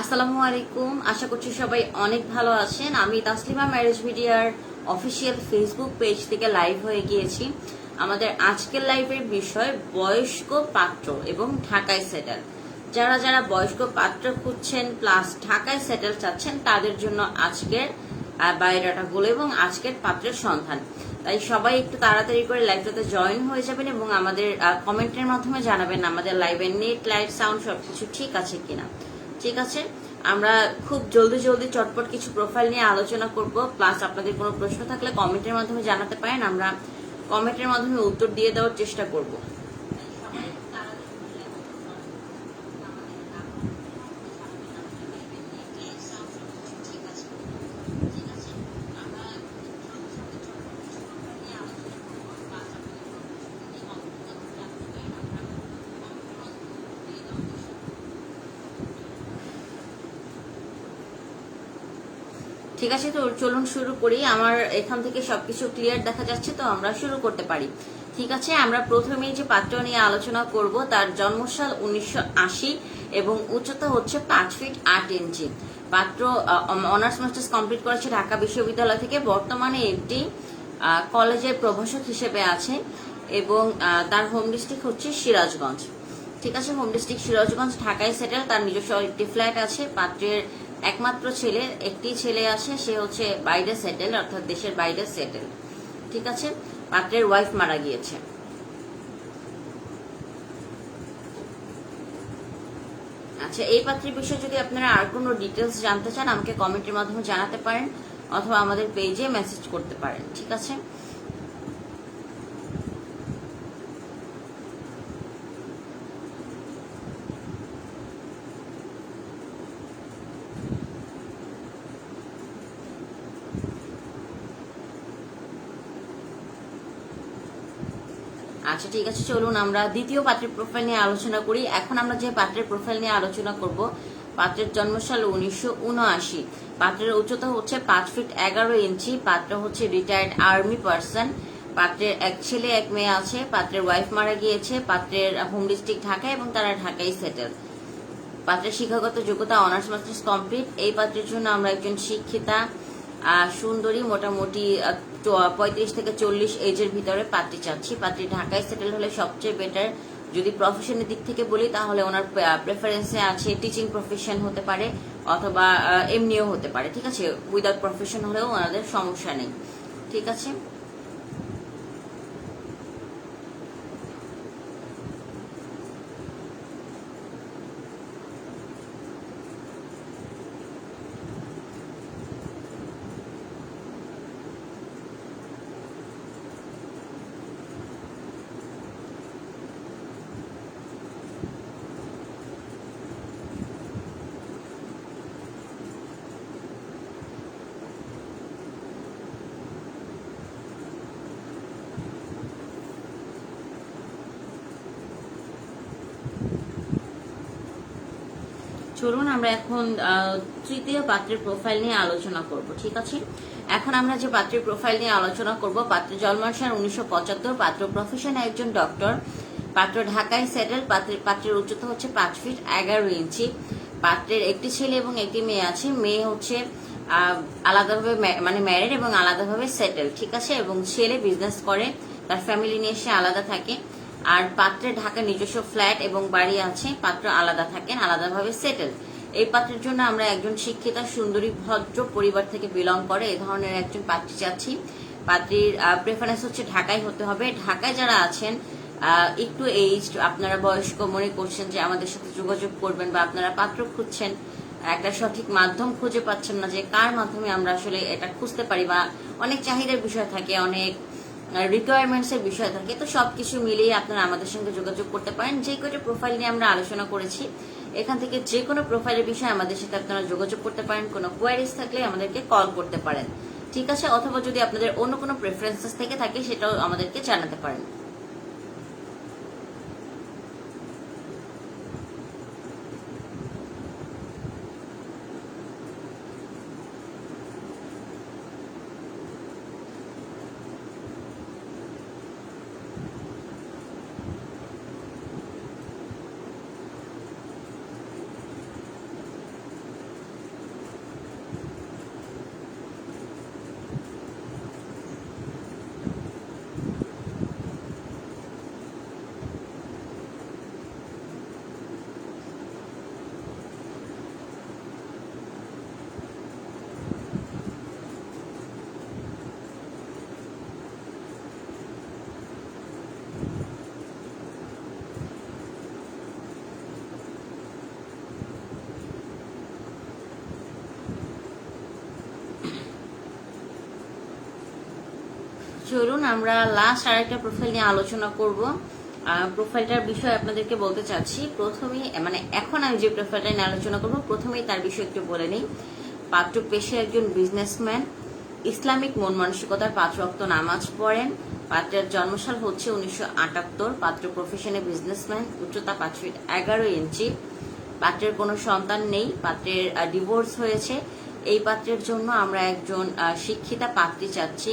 আসসালামু আলাইকুম। আশা করছি সবাই অনেক ভালো আছেন। আমি তাসলিমা ম্যারেজ মিডিয়ার অফিসিয়াল ফেসবুক পেজ থেকে লাইভ হয়ে গিয়েছি। আমাদের আজকের লাইভের বিষয় বয়স্ক পাত্র এবং ঢাকায় সেটেল। যারা যারা বয়স্ক পাত্র খুঁজছেন প্লাস ঢাকায় সেটেল চাচ্ছেন, তাদের জন্য আজকের বায়োডাটাগুলো এবং আজকের পাত্রের সন্ধান। তাই সবাই একটু তাড়াতাড়ি করে লাইভটাতে জয়েন হয়ে যাবেন এবং আমাদের কমেন্টের মাধ্যমে জানাবেন আমাদের লাইভের নেট লাইট সাউন্ড সবকিছু ঠিক আছে কিনা। ঠিক আছে? আমরা খুব জলদি জলদি, চটপট কিছু প্রোফাইল নিয়ে আলোচনা করব প্লাস আপনাদের কোনো প্রশ্ন থাকলে কমেন্টের মাধ্যমে জানাতে পারেন, আমরা কমেন্টের মাধ্যমে উত্তর দিয়ে দেওয়ার চেষ্টা করব। ঠিক আছে, তো চলুন শুরু করি। আমার এখান থেকে সবকিছু ক্লিয়ার দেখা যাচ্ছে, তো আমরা শুরু করতে পারি। ঠিক আছে, আমরা প্রথমেই যে পাত্র নিয়ে আলোচনা করব, তার জন্মসাল উনিশশো আশি এবং উচ্চতা হচ্ছে পাঁচ ফিট আট ইঞ্চি পাত্র অনার্স মাস্টার্স কমপ্লিট করেছে ঢাকা বিশ্ববিদ্যালয় থেকে। বর্তমানে একটি কলেজের প্রভাষক হিসেবে আছে এবং তার হোম ডিস্ট্রিক্ট হচ্ছে সিরাজগঞ্জ। ঠিক আছে হোম ডিস্ট্রিক্ট সিরাজগঞ্জ, ঢাকায় সেটেল তার নিজস্ব একটি ফ্ল্যাট আছে। পাত্রের একমাত্র ছেলে, একটি ছেলে আছে, সে হচ্ছে বাইরে সেটেল অর্থাৎ দেশের বাইরে সেটেল ঠিক আছে? পাত্রের ওয়াইফ মারা গিয়েছে। আচ্ছা এই পাত্রের বিষয়ে যদি আপনারা আর কোনো ডিটেলস জানতে চান, আমাকে কমেন্টের মাধ্যমে জানাতে পারেন, অথবা আমাদের পেজে মেসেজ করতে পারেন, ঠিক আছে? আচ্ছা ঠিক আছে, চলুন আমরা দ্বিতীয় পাত্রের প্রোফাইল নিয়ে আলোচনা করি। এখন আমরা যে পাত্রের প্রোফাইল নিয়ে আলোচনা করব, পাত্রের জন্মসাল উনিশশো উনআশি। পাত্রের উচ্চতা হচ্ছে পাঁচ ফিট এগারো ইঞ্চি, পাত্র হচ্ছে রিটায়ার্ড আর্মি পার্সন পাত্রের এক ছেলে, এক মেয়ে আছে, পাত্রের ওয়াইফ মারা গিয়েছে, পাত্রের হোম ডিস্ট্রিক্ট ঢাকা এবং তারা ঢাকায় সেটেল পাত্রের শিক্ষাগত যোগ্যতা অনার্স মাস্টার্স কমপ্লিট এই পাত্রের জন্য আমরা একজন শিক্ষিতা সুন্দরী, মোটামুটি পঁয়ত্রিশ থেকে চল্লিশ এজের ভিতরে পাত্রী চাচ্ছি। পাত্রী ঢাকায় সেটেল হলে সবচেয়ে বেটার যদি প্রফেশনের দিক থেকে বলি, তাহলে ওনার প্রেফারেন্সে আছে টিচিং প্রফেশন হতে পারে, অথবা এমনিও হতে পারে, ঠিক আছে? উইদাউট প্রফেশন হলেও ওনাদের সমস্যা নেই, ঠিক আছে? চলুন, আমরা এখন তৃতীয় পাত্রের প্রোফাইল নিয়ে আলোচনা করব, ঠিক আছে? এখন আমরা যে পাত্রের প্রোফাইল নিয়ে আলোচনা করব পাত্রের জন্মাসার উনিশশো পঁচাত্তর, পাত্র প্রফেশন একজন ডক্টর পাত্র ঢাকায় সেটেল পাত্রের পাত্রের উচ্চতা হচ্ছে পাঁচ ফিট এগারো ইঞ্চি, পাত্রের একটি ছেলে এবং একটি মেয়ে আছে, মেয়ে হচ্ছে আলাদাভাবে মানে ম্যারিড এবং আলাদাভাবে সেটেল ঠিক আছে? এবং ছেলে বিজনেস করে, তার ফ্যামিলি নিয়ে সে আলাদা থাকে। আর পাত্রে ঢাকা নিজস্ব ফ্ল্যাট এবং বাড়ি আছে, পাত্র আলাদা থাকেন, আলাদাভাবে সেটেল এই পাত্রের জন্য আমরা একজন শিক্ষিতা, সুন্দরী, ভদ্র পরিবার থেকে বিলং করে এ ধরনের একজন পাত্রী চাচ্ছি। পাত্রীর প্রেফারেন্স হচ্ছে ঢাকায় হতে হবে। ঢাকায় যারা আছেন একটু এইজ আপনারা বয়স্ক, মনে করছেন যে আমাদের সাথে যোগাযোগ করবেন বা আপনারা পাত্র খুঁজছেন, একটা সঠিক মাধ্যম খুঁজে পাচ্ছেন না যে কার মাধ্যমে আমরা আসলে এটা খুঁজতে পারি বা অনেক চাহিদার বিষয় থাকে, অনেক রিকোয়ারমেন্টস এর বিষয় থাকে, তো সবকিছু মিলিয়ে আপনারা আমাদের সঙ্গে যোগাযোগ করতে পারেন। যে কয়টা প্রোফাইল নিয়ে আমরা আলোচনা করেছি, এখান থেকে যে কোনো প্রোফাইলের বিষয়ে আমাদের সাথে আপনারা যোগাযোগ করতে পারেন। কোনো কোয়ারিজ থাকলে আমাদেরকে কল করতে পারেন। ঠিক আছে? অথবা যদি আপনাদের অন্য কোনো প্রেফারেন্সেস থেকে থাকে, সেটাও আমাদেরকে জানাতে পারেন। চলুন, আমরা লাস্ট আরেকটা প্রোফাইল নিয়ে আলোচনা করব। প্রোফাইলটার বিষয়ে আপনাদেরকে বলতে চাচ্ছি, প্রথমেই মানে এখন আমি যে প্রোফাইলটা নিয়ে আলোচনা করব, প্রথমেই তার বিষয়ে একটু বলে নিই। পাত্র পেশে একজন বিজনেসম্যান ইসলামিক মন মানসিকতার পাত্র রক্ত নামাজ পড়েন। পাত্রের জন্মসাল হচ্ছে উনিশশো আটাত্তর। পাত্র প্রফেশনে বিজনেসম্যান উচ্চতা পাঁচ ফিট এগারো ইঞ্চি। পাত্রের কোনো সন্তান নেই পাত্রের ডিভোর্স হয়েছে। এই পাত্রের জন্য আমরা একজন শিক্ষিতা পাত্রী চাচ্ছি।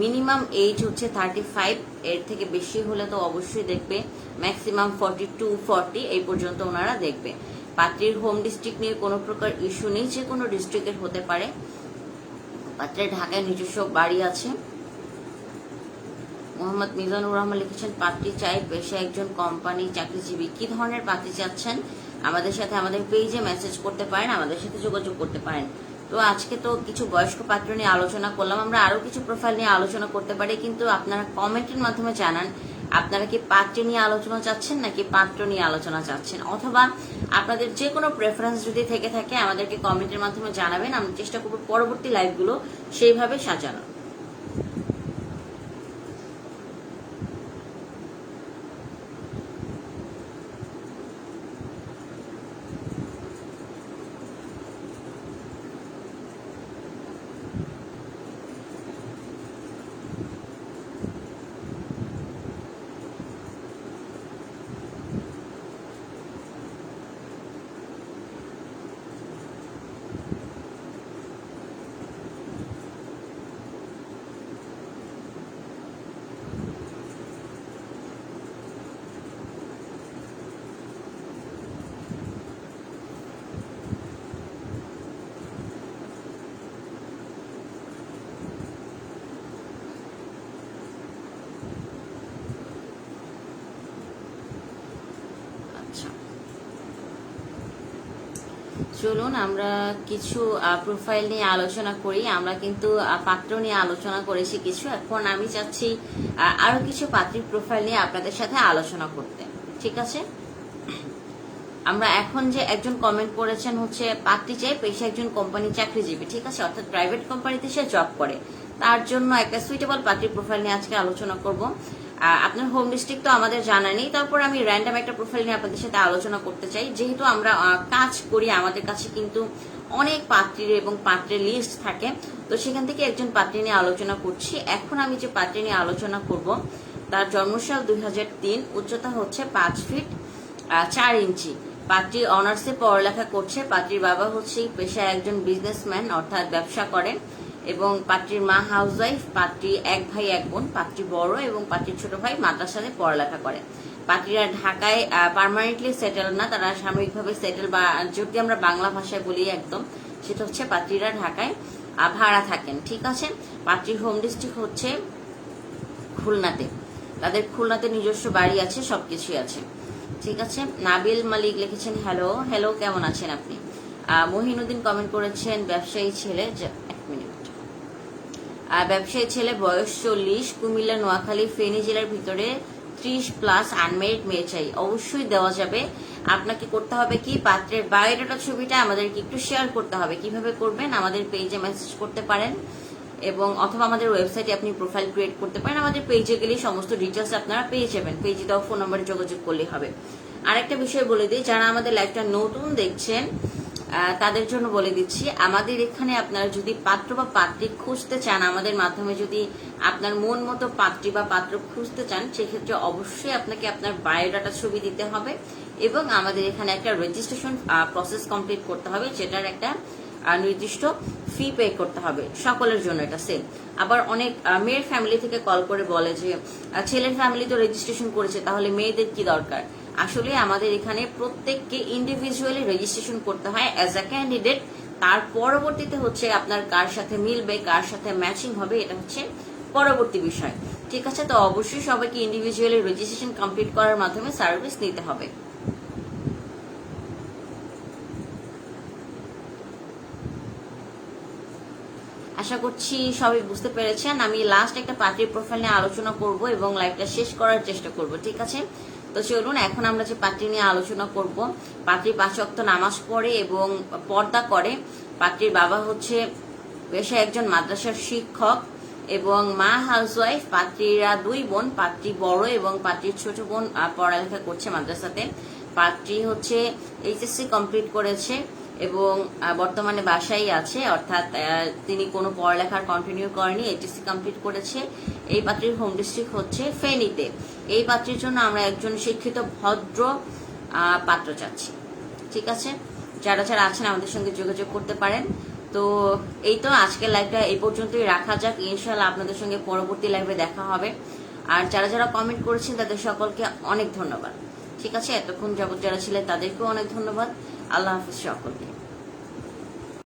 মিনিমাম এজ হচ্ছে থার্টি ফাইভ এর থেকে বেশি হলে তো অবশ্যই দেখবে। ম্যাক্সিমাম ফর্টি টু ফর্টি এই পর্যন্ত ওনারা দেখবে। পাত্রীর হোম ডিস্ট্রিক্ট নিয়ে কোনো প্রকার ইস্যু নেই, যে কোনো ডিস্ট্রিক্টের হতে পারে। পাত্রের ঢাকায় নিজস্ব বাড়ি আছে। মোহাম্মদ মিজানুর রহমান লিখেছেন, পাত্রী চাই পেশা একজন কোম্পানি চাকরিজীবী। কি ধরনের পাত্রী চাচ্ছেন? আমাদের সাথে আমাদের পেজে মেসেজ করতে পারেন, আমাদের সাথে যোগাযোগ করতে পারেন। তো আজকে তো কিছু বয়স্ক পাত্র নিয়ে আলোচনা করলাম। আমরা আরও কিছু প্রোফাইল নিয়ে আলোচনা করতে পারি, কিন্তু আপনারা কমেন্টের মাধ্যমে জানান, আপনারা কি পাত্র নিয়ে আলোচনা চাচ্ছেন নাকি পাত্র নিয়ে আলোচনা চাচ্ছেন? অথবা আপনাদের যে কোনো প্রেফারেন্স যদি থেকে থাকে, আমাদেরকে কমেন্টের মাধ্যমে জানাবেন। আমরা চেষ্টা করব পরবর্তী লাইভগুলো সেইভাবে সাজানোর। চলুন, আমরা কিছু প্রোফাইল নিয়ে আলোচনা করি। আমরা কিন্তু পাত্র নিয়ে আলোচনা করেছি কিছু। এখন আমি চাচ্ছি আরও কিছু পাত্রীর প্রোফাইল নিয়ে আপনাদের সাথে আলোচনা করতে। ঠিক আছে? আমরা এখন যে একজন কমেন্ট করেছেন হচ্ছে, পাত্রী চাই পেশা একজন কোম্পানি চাকরিজীবী, ঠিক আছে? অর্থাৎ প্রাইভেট কোম্পানিতে সে জব করে। তার জন্য একটা সুইটেবল পাত্রী প্রোফাইল নিয়ে আজকে আলোচনা করব। আপনার হোম ডিস্ট্রিক্ট তো আমাদের জানা নেই। তারপর আমি র্যান্ডাম একটা প্রোফাইল নিয়ে আপনাদের সাথে আলোচনা করতে চাই। যেহেতু আমরা কাজ করি, আমাদের কাছে কিন্তু অনেক পাত্রীর এবং পাত্রের লিস্ট থাকে। তো সেখান থেকে একজন পাত্রী নিয়ে আলোচনা করছি। এখন আমি যে পাত্রী নিয়ে আলোচনা করব, তার জন্মসাল দুই হাজার তিন, উচ্চতা হচ্ছে পাঁচ ফিট চার ইঞ্চি। পাত্রী অনার্সে পড়ালেখা করছে। পাত্রীর বাবা হচ্ছে পেশায় একজন বিজনেসম্যান অর্থাৎ ব্যবসা করেন। এবং পাত্রীর মা হাউসওয়াইফ, পাত্রী এক ভাই, এক বোন, পাত্রী বড় এবং পাত্রীর ছোট ভাই মাদ্রাসাতে পড়ালেখা করে। পাত্রীরা ঢাকায় পার্মানেন্টলি সেটেল না, তারা সাময়িকভাবে সেটেল বা যদি আমরা বাংলা ভাষায় বলি একদম, সেটা হচ্ছে পাত্রীরা ঢাকায় ভাড়া থাকেন, ঠিক আছে? পাত্রীর হোম ডিস্ট্রিক্ট হচ্ছে খুলনাতে। তাদের খুলনাতে নিজস্ব বাড়ি আছে, সবকিছুই আছে। ঠিক আছে? নাবিল মালিক লিখেছেন হ্যালো হ্যালো কেমন আছেন আপনি? মহিনুদ্দিন কমেন্ট করেছেন, ব্যবসায়ী ছেলে এক ব্যবসায়ী ছেলে বয়স চল্লিশ, কুমিল্লা, নোয়াখালী, ফেনী জেলার ভিতরে ত্রিশ প্লাস আনমেরিড মেয়ে চাই। অবশ্যই দেওয়া যাবে। আপনাকে করতে হবে কি? পাত্রের বায়োডাটা ছবিটা আমাদেরকে একটু শেয়ার করতে হবে। কীভাবে করবেন? আমাদের পেজে মেসেজ করতে পারেন। এবং অথবা আমাদের ওয়েবসাইটে আপনি প্রোফাইল ক্রিয়েট করতে পারেন। আমাদের পেজে গেলেই সমস্ত ডিটেলস আপনারা পেয়ে যাবেন। পেজে দেওয়া ফোন নম্বরে যোগাযোগ করলেই হবে। আরেকটা বিষয় বলে দিই, যারা আমাদের লাইভটা নতুন দেখছেন তাদের জন্য বলে দিচ্ছি, আমাদের এখানে আপনারা যদি পাত্র বা পাত্রী খুঁজতে চান, আমাদের মাধ্যমে যদি আপনার মন মতো পাত্রী বা পাত্র খুঁজতে চান, সেক্ষেত্রে অবশ্যই আপনাকে আপনার বায়োডাটা ছবি দিতে হবে এবং আমাদের এখানে একটা রেজিস্ট্রেশন প্রসেস কমপ্লিট করতে হবে, যেটার একটা নির্দিষ্ট ফি পে করতে হবে সকলের জন্য এটা সেম আবার অনেক মেয়ের ফ্যামিলি থেকে কল করে বলে যে ছেলের ফ্যামিলি তো রেজিস্ট্রেশন করেছে, তাহলে মেয়েদের কি দরকার? আসলে আমাদের এখানে প্রত্যেককে ইন্ডিভিজুয়ালি রেজিস্ট্রেশন করতে হয় অ্যাজ আ ক্যান্ডিডেট তার পরবর্তীতে হচ্ছে আপনার কার সাথে মিলবে, কার সাথে ম্যাচিং হবে, এটা হচ্ছে পরবর্তী বিষয়। ঠিক আছে, তো অবশ্যই সবাইকে ইন্ডিভিজুয়ালি রেজিস্ট্রেশন কমপ্লিট করার মাধ্যমে সার্ভিস নিতে হবে। আশা করছি সবাই বুঝতে পেরেছেন। আমি লাস্ট একটা পার্টির প্রোফাইল নিয়ে আলোচনা করব এবং লাইভটা শেষ করার চেষ্টা করব, ঠিক আছে? তো চলুন, এখন আমরা যে পাত্রী নিয়ে আলোচনা করব। পাত্রী পাঁচ ওয়াক্ত নামাজ পড়ে এবং পর্দা করে। পাত্রীর বাবা হচ্ছে বেশ একজন মাদ্রাসার শিক্ষক এবং মা হাউসওয়াইফ। পাত্রীরা দুই বোন, পাত্রী বড় এবং পাত্রীর ছোট বোন পড়ালেখা করছে মাদ্রাসাতে। পাত্রী হচ্ছে এইচএসসি কমপ্লিট করেছে। এবং বর্তমানে বাসায় আছে, অর্থাৎ তিনি কোনো পড়ালেখার কন্টিনিউ করেনি এইচএসসি কমপ্লিট করেছে। এই পাত্রীর হোম ডিস্ট্রিক্ট হচ্ছে ফেনীতে। এই পাত্রীর জন্য আমরা একজন শিক্ষিত, ভদ্র পাত্র চাচ্ছি। ঠিক আছে? যারা যারা আছেন, আমাদের সঙ্গে যোগাযোগ করতে পারেন। তো, এই তো আজকের লাইভটা এই পর্যন্তই রাখা যাক। ইনশাল্লাহ আপনাদের সঙ্গে পরবর্তী লাইভে দেখা হবে। আর যারা যারা কমেন্ট করেছেন, তাদের সকলকে অনেক ধন্যবাদ। ঠিক আছে? এতক্ষণ যাবত যারা ছিলেন, তাদেরকেও অনেক ধন্যবাদ। আল্লাহ হাফিজ সকলকে।